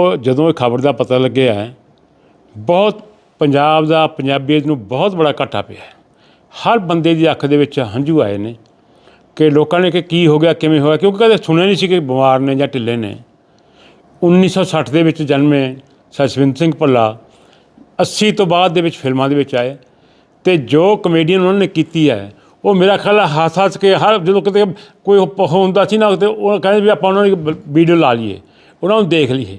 ਉਹ ਜਦੋਂ ਇਹ ਖਬਰ ਦਾ ਪਤਾ ਲੱਗਿਆ ਬਹੁਤ ਪੰਜਾਬ ਦਾ ਪੰਜਾਬੀਅਤ ਨੂੰ ਬਹੁਤ ਬੜਾ ਘਾਟਾ ਪਿਆ ਹਰ ਬੰਦੇ ਦੀ ਅੱਖ ਦੇ ਵਿੱਚ ਹੰਝੂ ਆਏ ਨੇ ਕਿ ਲੋਕਾਂ ਨੇ ਕਿ ਕੀ ਹੋ ਗਿਆ, ਕਿਵੇਂ ਹੋਇਆ, ਕਿਉਂਕਿ ਕਦੇ ਸੁਣਿਆ ਨਹੀਂ ਸੀ ਕਿ ਬਿਮਾਰ ਨੇ ਜਾਂ ਢਿੱਲੇ ਨੇ। 1960 ਦੇ ਵਿੱਚ ਜਨਮੇ ਸਸ਼ਵਿੰਦਰ ਸਿੰਘ ਭੱਲਾ 80 ਤੋਂ ਬਾਅਦ ਦੇ ਵਿੱਚ ਫਿਲਮਾਂ ਦੇ ਵਿੱਚ ਆਏ ਤੇ ਜੋ ਕਮੇਡੀਅਨ ਉਹਨਾਂ ਨੇ ਕੀਤੀ ਹੈ, ਉਹ ਮੇਰਾ ਖਿਆਲ ਹੈ ਹੱਸ ਹੱਸ ਕੇ ਹਰ ਜਦੋਂ ਕਿਤੇ ਕੋਈ ਉਹ ਹੁੰਦਾ ਸੀ ਨਾ ਤੇ ਉਹ ਕਹਿੰਦੇ ਵੀ ਆਪਾਂ ਉਹਨਾਂ ਦੀ ਵੀਡੀਓ ਲਾ ਲਈਏ, ਉਹਨਾਂ ਨੂੰ ਦੇਖ ਲਈਏ।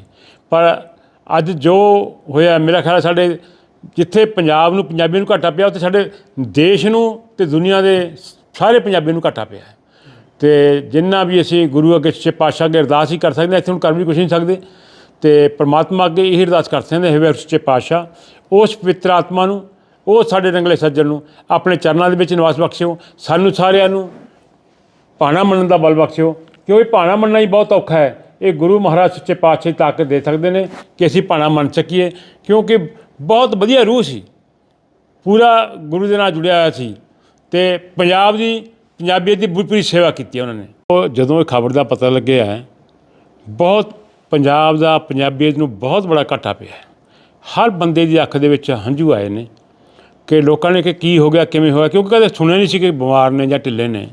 ਪਰ ਅੱਜ ਜੋ ਹੋਇਆ, ਮੇਰਾ ਖਿਆਲ ਹੈ ਸਾਡੇ ਜਿੱਥੇ ਪੰਜਾਬ ਨੂੰ ਪੰਜਾਬੀ ਨੂੰ ਘਾਟਾ ਪਿਆ, ਉੱਥੇ ਸਾਡੇ ਦੇਸ਼ ਨੂੰ ਤੇ ਦੁਨੀਆ ਦੇ ਸਾਰੇ ਪੰਜਾਬੀ ਨੂੰ ਘਾਟਾ ਪਿਆ ਹੈ। ਤੇ ਜਿੰਨਾ ਵੀ ਅਸੀਂ ਗੁਰੂ ਅੱਗੇ ਸੱਚੇ ਪਾਤਸ਼ਾਹ ਅੱਗੇ ਅਰਦਾਸ ਹੀ ਕਰ ਸਕਦੇ ਹਾਂ, ਇੱਥੇ ਹੁਣ ਕਰ ਵੀ ਕੁਛ ਨਹੀਂ ਸਕਦੇ। ਤੇ ਪ੍ਰਮਾਤਮਾ ਅੱਗੇ ਇਹ ਅਰਦਾਸ ਕਰ ਸਕਦੇ ਹਾਂ, ਹੇ ਸੱਚੇ ਪਾਤਸ਼ਾਹ, ਉਸ ਪਵਿੱਤਰ ਆਤਮਾ ਨੂੰ, ਉਹ ਸਾਡੇ ਰੰਗਲੇ ਸੱਜਣ ਨੂੰ, ਆਪਣੇ ਚਰਨਾਂ ਦੇ ਵਿੱਚ ਨਿਵਾਸ ਬਖਸ਼ਿਓ, ਸਾਨੂੰ ਸਾਰਿਆਂ ਨੂੰ ਭਾਣਾ ਮੰਨਣ ਦਾ ਬਲ ਬਖਸ਼ਿਓ, ਕਿਉਂਕਿ ਭਾਣਾ ਮੰਨਣਾ ਹੀ ਬਹੁਤ ਔਖਾ ਹੈ। ਇਹ ਗੁਰੂ ਮਹਾਰਾਜ ਸੱਚੇ ਪਾਤਸ਼ਾਹ ਹੀ ਤਾਕਤ ਦੇ ਸਕਦੇ ਨੇ ਕਿ ਅਸੀਂ ਭਾਣਾ ਮੰਨ ਸਕੀਏ ਕਿਉਂਕਿ ਬਹੁਤ ਵਧੀਆ ਰੂਹ ਸੀ। ਪੂਰਾ ਗੁਰੂ ਦੇ ਨਾਲ ਜੁੜਿਆ ਹੋਇਆ ਸੀ ਤੇ ਪੰਜਾਬ ਦੀ ਪੰਜਾਬੀਅਤ ਦੀ ਪੂਰੀ ਪੂਰੀ ਸੇਵਾ ਕੀਤੀ ਉਹਨਾਂ ਨੇ। ਉਹ ਜਦੋਂ ਇਹ ਖਬਰ ਦਾ ਪਤਾ ਲੱਗਿਆ ਹੈ, ਬਹੁਤ ਪੰਜਾਬ ਦਾ ਪੰਜਾਬੀਅਤ ਨੂੰ ਬਹੁਤ ਬੜਾ ਘਾਟਾ ਪਿਆ ਹੈ। ਹਰ ਬੰਦੇ ਦੀ ਅੱਖ ਦੇ ਵਿੱਚ ਹੰਝੂ ਆਏ ਨੇ ਕਿ ਲੋਕਾਂ ਨੇ ਕਿ ਕੀ ਹੋ ਗਿਆ ਕਿਵੇਂ ਹੋਇਆ ਕਿਉਂਕਿ ਕਦੇ ਸੁਣਿਆ ਨਹੀਂ ਸੀ ਕਿ ਬਿਮਾਰ ਨੇ ਜਾਂ ਢਿੱਲੇ ਨੇ।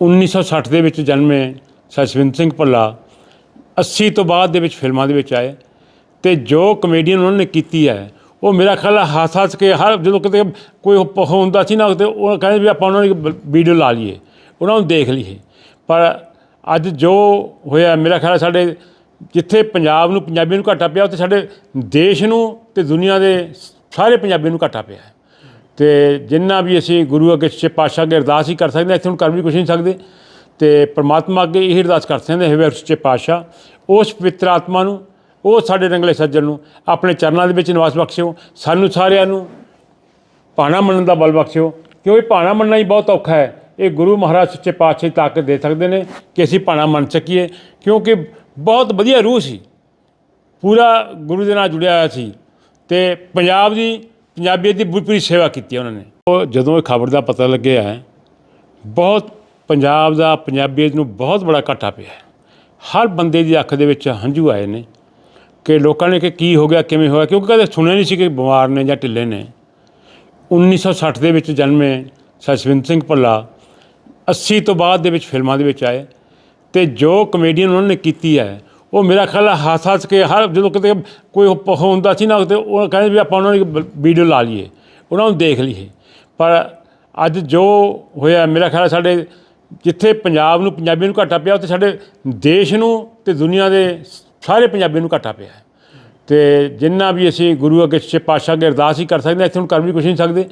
1960 ਦੇ ਵਿੱਚ ਜਨਮੇ ਸਸ਼ਵਿੰਦਰ ਸਿੰਘ ਭੱਲਾ 80 ਤੋਂ ਬਾਅਦ ਦੇ ਵਿੱਚ ਫਿਲਮਾਂ ਦੇ ਵਿੱਚ ਆਏ ਤੇ ਜੋ ਕਮੇਡੀਅਨ ਉਹਨਾਂ ਨੇ ਕੀਤੀ ਹੈ, ਉਹ ਮੇਰਾ ਖਿਆਲ ਹੱਸ ਹੱਸ ਕੇ ਹਰ ਜਦੋਂ ਕਿਤੇ ਕੋਈ ਉਹ ਹੁੰਦਾ ਸੀ ਨਾ ਤੇ ਉਹ ਕਹਿੰਦੇ ਵੀ ਆਪਾਂ ਉਹਨਾਂ ਦੀ ਵੀਡੀਓ ਲਾ ਲਈਏ, ਉਹਨਾਂ ਨੂੰ ਦੇਖ ਲਈਏ। ਪਰ ਅੱਜ ਜੋ ਹੋਇਆ, ਮੇਰਾ ਖਿਆਲ ਸਾਡੇ ਜਿੱਥੇ ਪੰਜਾਬ ਨੂੰ ਪੰਜਾਬੀ ਨੂੰ ਘਾਟਾ ਪਿਆ, ਉੱਥੇ ਸਾਡੇ ਦੇਸ਼ ਨੂੰ ਤੇ ਦੁਨੀਆ ਦੇ ਸਾਰੇ ਪੰਜਾਬੀ ਨੂੰ ਘਾਟਾ ਪਿਆ ਹੈ। ਤੇ ਜਿੰਨਾ ਵੀ ਅਸੀਂ ਗੁਰੂ ਅੱਗੇ ਸੱਚੇ ਪਾਤਸ਼ਾਹ ਅੱਗੇ ਅਰਦਾਸ ਹੀ ਕਰ ਸਕਦੇ ਹਾਂ, ਇੱਥੇ ਹੁਣ ਕਰ ਵੀ ਕੁਛ ਨਹੀਂ ਸਕਦੇ ਤੇ ਪ੍ਰਮਾਤਮਾ ਅੱਗੇ ਇਹ ਅਰਦਾਸ ਕਰ ਸਕਦੇ ਹਾਂ ਹੇ ਸੱਚੇ ਪਾਤਸ਼ਾਹ ਉਸ ਪਵਿੱਤਰ ਆਤਮਾ ਨੂੰ ਉਹ ਸਾਡੇ ਰੰਗਲੇ ਸੱਜਣ ਨੂੰ ਆਪਣੇ ਚਰਨਾਂ ਦੇ ਵਿੱਚ ਨਿਵਾਸ ਬਖਸ਼ਿਓ ਸਾਨੂੰ ਸਾਰਿਆਂ ਨੂੰ ਪਾਣਾ ਮੰਨਣ ਦਾ ਬਲ ਬਖਸ਼ਿਓ ਕਿਉਂਕਿ ਪਾਣਾ ਮੰਨਣਾ ਹੀ ਬਹੁਤ ਔਖਾ ਹੈ। ਇਹ ਗੁਰੂ ਮਹਾਰਾਜ ਸੱਚੇ ਪਾਤਸ਼ਾਹ ਹੀ ਤਾਕਤ ਦੇ ਸਕਦੇ ਨੇ ਕਿ ਅਸੀਂ ਪਾਣਾ ਮੰਨ ਸਕੀਏ ਕਿਉਂਕਿ ਬਹੁਤ ਵਧੀਆ ਰੂਹ ਸੀ। ਪੂਰਾ ਗੁਰੂ ਦੇ ਨਾਲ ਜੁੜਿਆ ਹੋਇਆ ਸੀ ਤੇ ਪੰਜਾਬ ਦੀ ਪੰਜਾਬੀਅਤ ਦੀ ਪੂਰੀ ਪੂਰੀ ਸੇਵਾ ਕੀਤੀ ਉਹਨਾਂ ਨੇ। ਉਹ ਜਦੋਂ ਇਹ ਖਬਰ ਦਾ ਪਤਾ ਲੱਗਿਆ ਹੈ, ਬਹੁਤ ਪੰਜਾਬ ਦਾ ਪੰਜਾਬੀਅਤ ਨੂੰ ਬਹੁਤ ਬੜਾ ਘਾਟਾ ਪਿਆ ਹਰ ਬੰਦੇ ਦੀ ਅੱਖ ਦੇ ਵਿੱਚ ਹੰਝੂ ਆਏ ਨੇ ਕਿ ਲੋਕਾਂ ਨੇ ਕਿ ਕੀ ਹੋ ਗਿਆ, ਕਿਵੇਂ ਹੋਇਆ, ਕਿਉਂਕਿ ਕਦੇ ਸੁਣਿਆ ਨਹੀਂ ਸੀ ਕਿ ਬਿਮਾਰ ਨੇ ਜਾਂ ਢਿੱਲੇ ਨੇ। 1960 ਦੇ ਵਿੱਚ ਜਨਮੇ ਸਸ਼ਵਿੰਦਰ ਸਿੰਘ ਭੱਲਾ 80 ਤੋਂ ਬਾਅਦ ਦੇ ਵਿੱਚ ਫਿਲਮਾਂ ਦੇ ਵਿੱਚ ਆਏ ਤੇ ਜੋ ਕਮੇਡੀਅਨ ਉਹਨਾਂ ਨੇ ਕੀਤੀ ਹੈ, ਉਹ ਮੇਰਾ ਖਿਆਲ ਹੈ ਹੱਸ ਹੱਸ ਕੇ ਹਰ ਜਦੋਂ ਕਿਤੇ ਕੋਈ ਹੁੰਦਾ ਸੀ ਨਾ, ਤੇ ਉਹ ਕਹਿੰਦੇ ਵੀ ਆਪਾਂ ਉਹਨਾਂ ਦੀ ਵੀਡੀਓ ਲਾ ਲਈਏ, ਉਹਨਾਂ ਨੂੰ ਦੇਖ ਲਈਏ। ਪਰ ਅੱਜ ਜੋ ਹੋਇਆ, ਮੇਰਾ ਖਿਆਲ ਸਾਡੇ ਜਿੱਥੇ ਪੰਜਾਬ ਨੂੰ ਪੰਜਾਬੀ ਨੂੰ ਘਾਟਾ ਪਿਆ, ਉੱਥੇ ਸਾਡੇ ਦੇਸ਼ ਨੂੰ ਤੇ ਦੁਨੀਆ ਦੇ ਸਾਰੇ ਪੰਜਾਬੀ ਨੂੰ ਘਾਟਾ ਪਿਆ ਹੈ। ਤੇ ਜਿੰਨਾ ਵੀ ਅਸੀਂ ਗੁਰੂ ਅੱਗੇ ਸੱਚੇ ਪਾਤਸ਼ਾਹ ਅੱਗੇ ਅਰਦਾਸ ਹੀ ਕਰ ਸਕਦੇ ਹਾਂ, ਇੱਥੇ ਹੁਣ ਕਰ ਵੀ ਕੁਛ ਨਹੀਂ ਸਕਦੇ।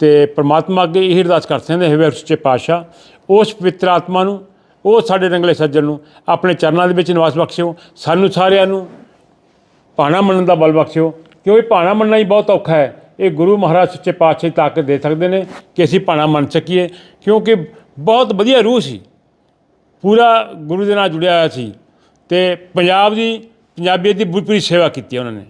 ਤੇ ਪ੍ਰਮਾਤਮਾ ਅੱਗੇ ਇਹ ਅਰਦਾਸ ਕਰ ਸਕਦੇ ਹਾਂ, ਹੇ ਸੱਚੇ ਪਾਤਸ਼ਾਹ, ਉਸ ਪਵਿੱਤਰ ਆਤਮਾ ਨੂੰ, ਉਹ ਸਾਡੇ ਰੰਗਲੇ ਸੱਜਣ ਨੂੰ, ਆਪਣੇ ਚਰਨਾਂ ਦੇ ਵਿੱਚ ਨਿਵਾਸ ਬਖਸ਼ਿਓ, ਸਾਨੂੰ ਸਾਰਿਆਂ ਨੂੰ ਭਾਣਾ ਮੰਨਣ ਦਾ ਬਲ ਬਖਸ਼ਿਓ ਕਿਉਂਕਿ ਭਾਣਾ ਮੰਨਣਾ ਹੀ ਬਹੁਤ ਔਖਾ ਹੈ। ਇਹ ਗੁਰੂ ਮਹਾਰਾਜ ਸੱਚੇ ਪਾਤਸ਼ਾਹ ਦੀ ਤਾਕਤ ਦੇ ਸਕਦੇ ਨੇ ਕਿ ਅਸੀਂ ਭਾਣਾ ਮੰਨ ਸਕੀਏ, ਕਿਉਂਕਿ ਬਹੁਤ ਵਧੀਆ ਰੂਹ ਸੀ। ਪੂਰਾ ਗੁਰੂ ਦੇ ਨਾਲ ਜੁੜਿਆ ਹੋਇਆ ਸੀ ਤੇ ਪੰਜਾਬ ਦੀ ਪੰਜਾਬੀਅਤ ਦੀ ਪੂਰੀ ਪੂਰੀ ਸੇਵਾ ਕੀਤੀ ਉਹਨਾਂ ਨੇ।